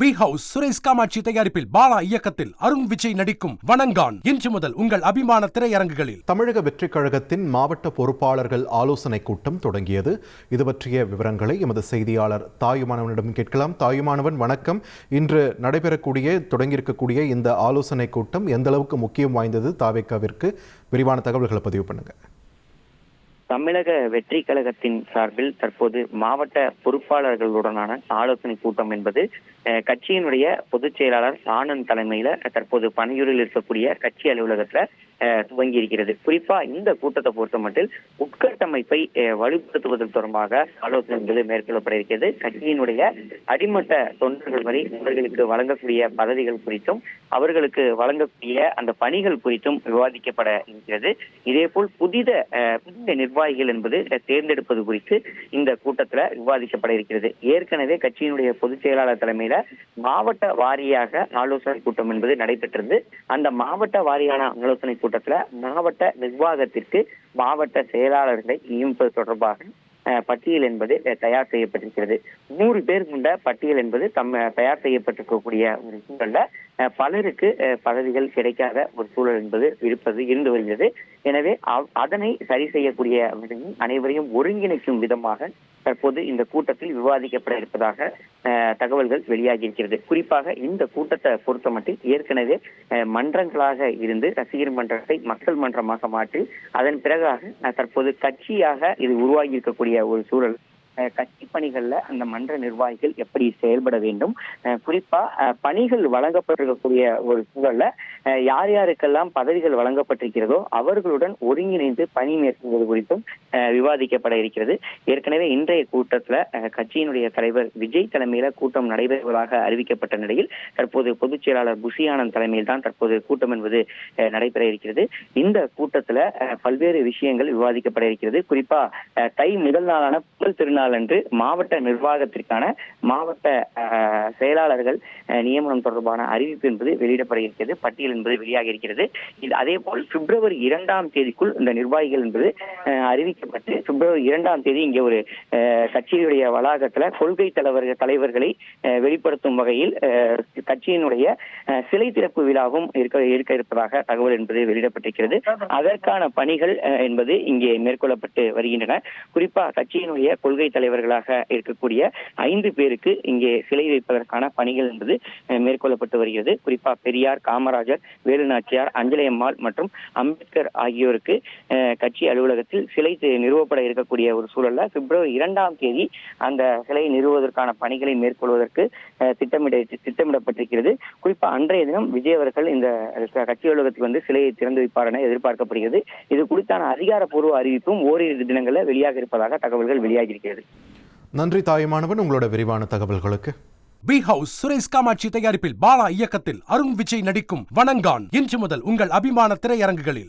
B house Suresh Kamakshi தயாரிப்பில் பாலா இயக்கத்தில் அருண் விஜய் நடிக்கும் வணங்கான். இன்று முதல் உங்கள் அபிமான திரையரங்குகளில். தமிழக வெற்றிக் கழகத்தின் மாவட்ட பொறுப்பாளர்கள் ஆலோசனை கூட்டம் தொடங்கியது. இது பற்றிய விவரங்களை எமது செய்தியாளர் தாயுமானவனிடம் கேட்கலாம். தாயுமானவன் வணக்கம். இன்று நடைபெறக்கூடிய தொடங்கியிருக்கக்கூடிய இந்த ஆலோசனை கூட்டம் எந்த அளவுக்கு முக்கியம் வாய்ந்தது தாவேக்காவிற்கு விரிவான தகவல்களை பதிவு பண்ணுங்கள் தமிழக வெற்றி கழகத்தின் சார்பில் தற்போது மாவட்ட பொறுப்பாளர்களுடனான ஆலோசனை கூட்டம் என்பது கட்சியினுடைய பொதுச் செயலாளர் ஆனந்த் தலைமையில தற்போது பனையூரில் இருக்கக்கூடிய கட்சி அலுவலகத்துல துவங்கி இருக்கிறது குறிப்பா இந்த கூட்டத்தை பொறுத்த மட்டில் உட்கட்டமைப்பை வலுப்படுத்துவதன் வலுப்படுத்துவது தொடர்பாக ஆலோசனை என்பது மேற்கொள்ளப்பட இருக்கிறது. கட்சியினுடைய அடிமட்ட தொண்டர்கள் வரை அவர்களுக்கு வழங்கக்கூடிய பதவிகள் குறித்தும் அவர்களுக்கு வழங்கக்கூடிய அந்த பணிகள் குறித்தும் விவாதிக்கப்பட இருக்கிறது. இதேபோல் புதித புதிய புதிய நிர்வாகிகள் என்பது தேர்ந்தெடுப்பது குறித்து இந்த கூட்டத்தில் விவாதிக்கப்பட இருக்கிறது. ஏற்கனவே கட்சியினுடைய பொதுச் செயலாளர் தலைமையில மாவட்ட வாரியாக ஆலோசனை கூட்டம் என்பது நடைபெற்றது அந்த மாவட்ட வாரியான ஆலோசனை கூட்டத்தில் மாவட்ட நிர்வாகத்திற்கு மாவட்ட செயலாளர்களை நியமிப்பது தொடர்பாக பட்டியல் என்பது தயார் செய்யப்பட்டிருக்கிறது. நூறு பேர் கொண்ட பட்டியல் என்பது தம் தயார் செய்யப்பட்டிருக்கக்கூடிய ஒரு சூழல்ல பலருக்கு பதவிகள் கிடைக்காத ஒரு சூழல் என்பது இருப்பது இருந்து வருகிறது. எனவே அவ்- அதனை சரி செய்யக்கூடிய அனைவரையும் ஒருங்கிணைக்கும் விதமாக தற்போது இந்த கூட்டத்தில் விவாதிக்கப்பட இருப்பதாக தகவல்கள் வெளியாகி இருக்கிறது. குறிப்பாக இந்த கூட்டத்தை பொறுத்தமட்டில் ஏற்கனவே மன்றங்களாக இருந்து ரசிகர் மன்றத்தை மக்கள் மன்றமாக மாற்றி அதன் பிறகாக தற்போது கட்சியாக இது உருவாகி இருக்கக்கூடிய ஒரு சூழல் கட்சி பணிகள்ல அந்த மன்ற நிர்வாகிகள் எப்படி செயல்பட வேண்டும்? குறிப்பா பணிகள் வழங்கப்பட்டிருக்கக்கூடிய ஒரு சூழல்ல அஹ், யார் யாருக்கெல்லாம் பதவிகள் வழங்கப்பட்டிருக்கிறதோ அவர்களுடன் ஒருங்கிணைந்து பணி மேற்கொள்வது குறித்தும் விவாதிக்கப்பட இருக்கிறது. ஏற்கனவே இன்றைய கூட்டத்துல அஹ், கட்சியினுடைய தலைவர் விஜய் தலைமையில கூட்டம் நடைபெறுவதாக அறிவிக்கப்பட்ட நிலையில் தற்போது பொதுச் செயலாளர் புஷியானந்த் தலைமையில் தான் தற்போது கூட்டம் என்பது அஹ், நடைபெற இருக்கிறது. இந்த கூட்டத்துல அஹ், பல்வேறு விஷயங்கள் விவாதிக்கப்பட இருக்கிறது. குறிப்பா தை முதல் நாளான புகழ் திருநாள் அன்று மாவட்ட நிர்வாகத்திற்கான மாவட்ட செயலாளர்கள் நியமனம் தொடர்பான அறிவிப்பு என்பது வெளியிடப்பட இருக்கிறது பட்டியல் என்பது வெளியாக இருக்கிறது. இது அதே போல் பிப்ரவரி இரண்டாம் தேதிக்குள் இந்த நிர்வாகிகள் என்பது அறிவிக்கப்பட்டு பிப்ரவரி இரண்டாம் தேதி இங்கே ஒரு கட்சியினுடைய கட்சியுடைய வளாகத்துல கொள்கை தலைவர்கள் தலைவர்களை வெளிப்படுத்தும் வகையில் கட்சியினுடைய சிலை திறப்பு விழாவும் இருக்க இருக்க இருப்பதாக தகவல் என்பது வெளியிடப்பட்டிருக்கிறது. அதற்கான பணிகள் என்பது இங்கே மேற்கொள்ளப்பட்டு வருகின்றன. குறிப்பா கட்சியினுடைய கொள்கை தலைவர்களாக இருக்கக்கூடிய ஐந்து பேருக்கு இங்கே சிலை வைப்பதற்கான பணிகள் என்பது மேற்கொள்ளப்பட்டு வருகிறது. குறிப்பா பெரியார் காமராஜர் வேலுநாச்சியார் அஞ்சலையம்மாள் மற்றும் அம்பேத்கர் ஆகியோருக்கு கட்சி அலுவலகத்தில் சிலை நிறுவப்பட இருக்கக்கூடிய ஒரு சூழல்ல பிப்ரவரி இரண்டாம் தேதி அந்த சிலையை நிறுவுவதற்கான பணிகளை மேற்கொள்வதற்கு திட்டமிட திட்டமிடப்பட்டிருக்கிறது. குறிப்பா அன்றைய தினம் விஜய் அவர்கள் இந்த கட்சி அலுவலகத்துக்கு வந்து சிலையை திறந்து வைப்பார் என எதிர்பார்க்கப்படுகிறது. இது குறித்தான அதிகாரப்பூர்வ அறிவிப்பும் ஓரிரு தினங்களில் வெளியாக இருப்பதாக தகவல்கள் வெளியாகி இருக்கிறது. நன்றி தாயுமானவன் உங்களோட விரிவான தகவல்களுக்கு. பி ஹவுஸ் சுரேஷ் காமாட்சி தயாரிப்பில் பாலா இயக்கத்தில் அருண் விஜய் நடிக்கும் வணங்கான். இன்று முதல் உங்கள் அபிமான திரையரங்குகளில்.